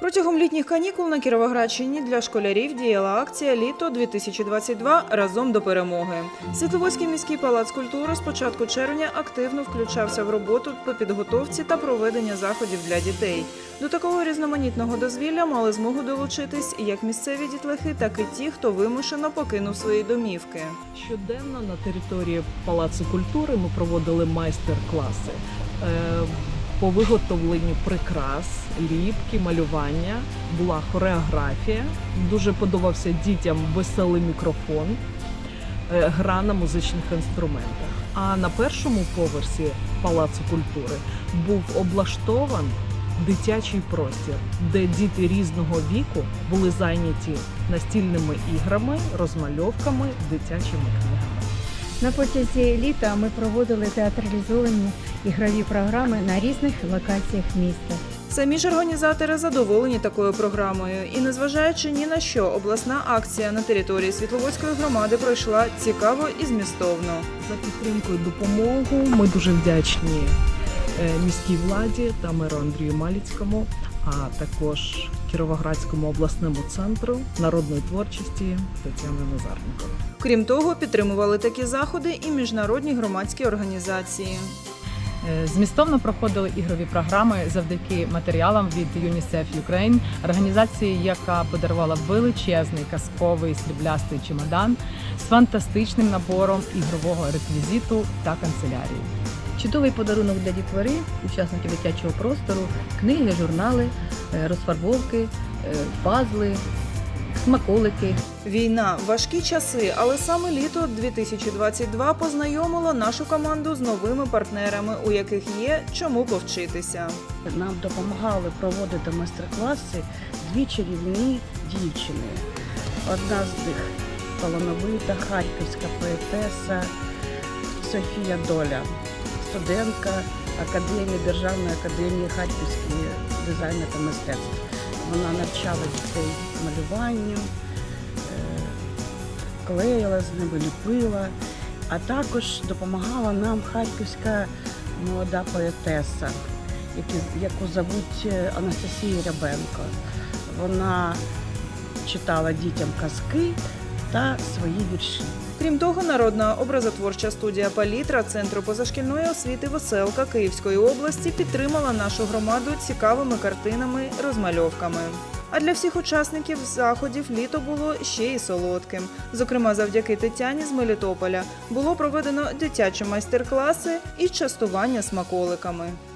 Протягом літніх канікул на Кіровоградщині для школярів діяла акція Літо 2022 разом до перемоги. Світловодський міський палац культури з початку червня активно включався в роботу по підготовці та проведення заходів для дітей. До такого різноманітного дозвілля мали змогу долучитись як місцеві дітлахи, так і ті, хто вимушено покинув свої домівки. Щоденно на території Палацу культури ми проводили майстер-класи е, по виготовленню прикрас, ліпки, малювання. Була хореографія. Дуже подобався дітям веселий мікрофон, е, гра на музичних інструментах. А на першому поверсі Палацу культури був облаштован дитячий простір, де діти різного віку були зайняті настільними іграми, розмальовками, дитячими книгами. На протязі літа ми проводили театралізовані ігрові програми на різних локаціях міста. Самі ж організатори задоволені такою програмою, і незважаючи ні на що, обласна акція на території Світловодської громади пройшла цікаво і змістовно. За підтримку і допомогу ми дуже вдячні е, міській владі та меру Андрію Маліцькому, а також Кіровоградському обласному центру народної творчості Тетяни Назаренко. Крім того, підтримували такі заходи і міжнародні громадські організації. Е, Змістовно проходили ігрові програми завдяки матеріалам від UNICEF Ukraine, організації, яка подарувала величезний казковий сріблястий чемодан з фантастичним набором ігрового реквізиту та канцелярії. Чудовий подарунок для дітвори, учасників дитячого простору, книги, журнали, е, розфарбовки, е, пазли, смаколики. Війна, важкі часи, але саме літо 2022 познайомило нашу команду з новими партнерами, у яких є чому повчитися. Нам допомагали проводити майстер-класи дві чарівні дівчини. Одна з них талановита харківська поетеса Софія Доля, студентка Академії Державної академії Харківської дизайну та мистецтв. Вона навчала дітей малюванню, клеїла з ними, ліпила, а також допомагала нам харківська молода поетеса яку зовуть е, Анастасія Рябенко. Вона читала дітям казки та свої вірші. Крім того, народна образотворча студія Палітра Центру позашкільної освіти Веселка Київської області підтримала нашу громаду цікавими картинами, розмальовками. А для всіх учасників заходів літо було ще й солодким. Зокрема, завдяки Тетяні з Мелітополя було проведено дитячі майстер-класи і частування смаколиками.